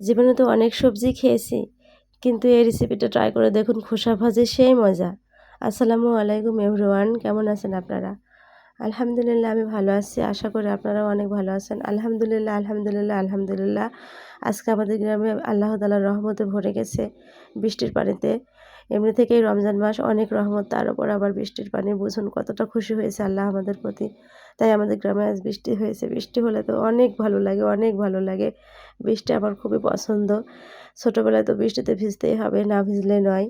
জীবনে তো অনেক সবজি খেয়েছি, কিন্তু এই রেসিপিটা ট্রাই করে দেখুন, খোসা ভাজে সেই মজা। আসসালামু আলাইকুম এভরিওয়ান কেমন আছেন আপনারা? আলহামদুলিল্লাহ, আমি ভালো আছি। আশা করি আপনারাও অনেক ভালো আছেন। আলহামদুলিল্লাহ আলহামদুলিল্লাহ আলহামদুলিল্লাহ। আজকে আমাদের গ্রামে আল্লাহ তালার রহমতে ভরে গেছে বৃষ্টির পানিতে। এমনি থেকেই রমজান মাস অনেক রহমত, তার উপর আবার বৃষ্টির পানি। বুঝুন কতটা খুশি হয়েছে আল্লাহ আমাদের প্রতি। তাই আমাদের গ্রামে আজ বৃষ্টি হয়েছে। বৃষ্টি হলে তো অনেক ভালো লাগে, অনেক ভালো লাগে। বৃষ্টি আমার খুবই পছন্দ। ছোটোবেলায় তো বৃষ্টিতে ভিজতেই হবে, না ভিজলে নয়।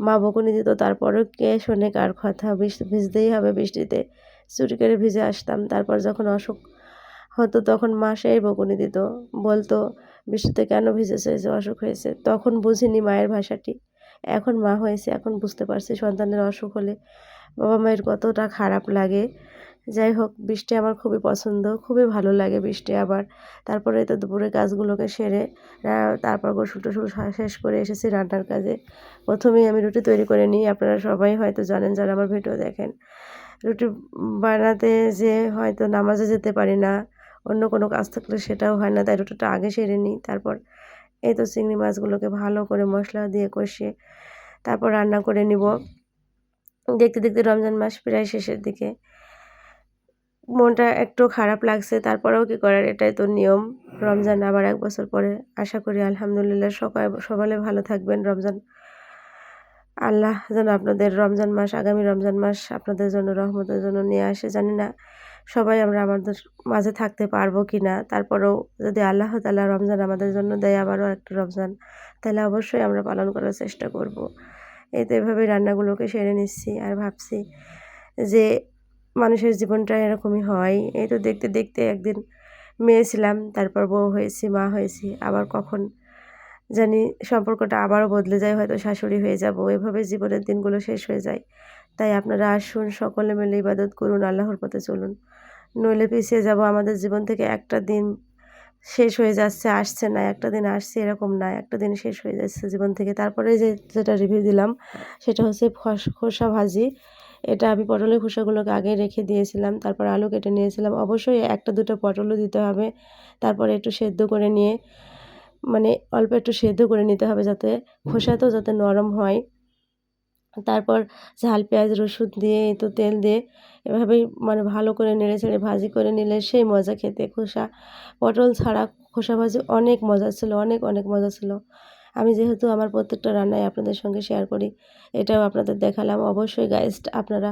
মা বকুনি দিত, তারপরেও কে শোনে কার কথা? বৃষ্টি ভিজতেই হবে বৃষ্টিতে। চুরি করে ভিজে আসতাম, তারপর যখন অসুখ হতো তখন মা সেই বকুনি দিত। বলতো, বৃষ্টিতে কেন ভিজেছে? যে অসুখ হয়েছে। তখন বুঝিনি মায়ের ভাষাটি। এখন মা হয়েছে, এখন বুঝতে পারছি সন্তানের অসুখ হলে বাবা মায়ের কতটা খারাপ লাগে। যাই হোক, বৃষ্টি আমার খুবই পছন্দ, খুবই ভালো লাগে বৃষ্টি আবার। তারপরে তো দুপুরে কাজগুলোকে সেরে তারপর গোসল টোসল শেষ করে এসেছি রান্নার কাজে। প্রথমেই আমি রুটি তৈরি করে নিই, আপনারা সবাই হয়তো জানেন যারা আমার ভিডিও দেখেন। রুটি বানাতে যে হয়তো নামাজে যেতে পারি না, অন্য কোনো কাজ থাকলে সেটাও হয় না, তাই রুটিটা আগে সেরে নিই, তারপর এই তো চিংড়ি মাছগুলোকে ভালো করে মশলা দিয়ে কষিয়ে তারপর রান্না করে নিব। দেখতে দেখতে রমজান মাস প্রায় শেষের দিকে। মনটা একটু খারাপ লাগছে, তারপরেও কী করার এটাই তো নিয়ম। রমজান আবার এক বছর পরে, আশা করি আলহামদুলিল্লাহ সকাল, সকালে ভালো থাকবেন রমজান। আল্লাহ যেন আপনাদের রমজান মাস, আগামী রমজান মাস আপনাদের জন্য রহমতের জন্য নিয়ে আসে, জানি না। সবাই আমরা আমাদের মাঝে থাকতে পারব কি না? তারপরেও যদি আল্লাহ তাল্লাহ রমজান আমাদের জন্য দেয়, আবারও একটা রমজান, তাহলে অবশ্যই আমরা পালন করার চেষ্টা করব। এই তো এভাবে রান্নাগুলোকে সেরে নিচ্ছি আর ভাবছি যে মানুষের জীবনটা এরকমই হয়। এই তো দেখতে দেখতে একদিন মেয়ে ছিলাম, তারপর বউ হয়েছি, মা হয়েছি, আবার কখন জানি সম্পর্কটা আবারও বদলে যায়, হয়তো শাশুড়ি হয়ে যাব। এভাবে জীবনের দিনগুলো শেষ হয়ে যায়। তাই আপনারা আসুন, সকলে মিলে ইবাদত করুন, আল্লাহর পথে চলুন। নইলে পিছিয়ে যাব, আমাদের জীবন থেকে একটা দিন শেষ হয়ে যাচ্ছে, আসছে না, একটা দিন আসছে এরকম না, একটা দিন শেষ হয়ে যাচ্ছে জীবন থেকে। তারপরে যে যেটা রিভিউ দিলাম, সেটা হচ্ছে খোসা ভাজি। এটা আমি পটলের খোসাগুলোকে আগে রেখে দিয়েছিলাম, তারপর আলু কেটে নিয়েছিলাম। অবশ্যই একটা দুটো পটলও দিতে হবে, তারপরে একটু সেদ্ধ করে নিয়ে মানে অল্প একটু সেদ্ধ করে নিতে হবে যাতে খোসাতেও যাতে নরম হয়। তারপর ঝাল, পেঁয়াজ, রসুন দিয়ে তো তেল দিয়ে এভাবেই মানে ভালো করে নেড়ে ছেড়ে ভাজি করে নিলে সেই মজা খেতে। খোসা, পটল ছাড়া খোসা ভাজি অনেক মজা ছিল, অনেক অনেক মজা ছিল। আমি যেহেতু আমার প্রত্যেকটা রান্নাই আপনাদের সঙ্গে শেয়ার করি, এটাও আপনাদের দেখালাম। অবশ্যই গাইস্ট আপনারা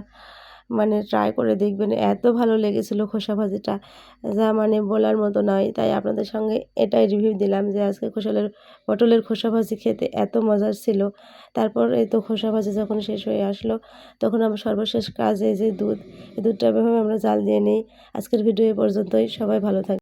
মানে ট্রাই করে দেখবেন এত ভালো লেগেছিল খোসা ভাজিটা। যা মানে বলার মতো নয়। তাই আপনাদের সঙ্গে এটাই রিভিউ দিলাম যে আজকে খোসালের, পটলের খোসা ভাজি খেতে এত মজার ছিল। তারপর এই তো খোসা ভাজি যখন শেষ হয়ে আসলো, তখন আমার সর্বশেষ কাজে যে দুধ, এই দুধটা আমরা জাল দিয়ে নিই। আজকের ভিডিও এ পর্যন্তই। সবাই ভালো থাকে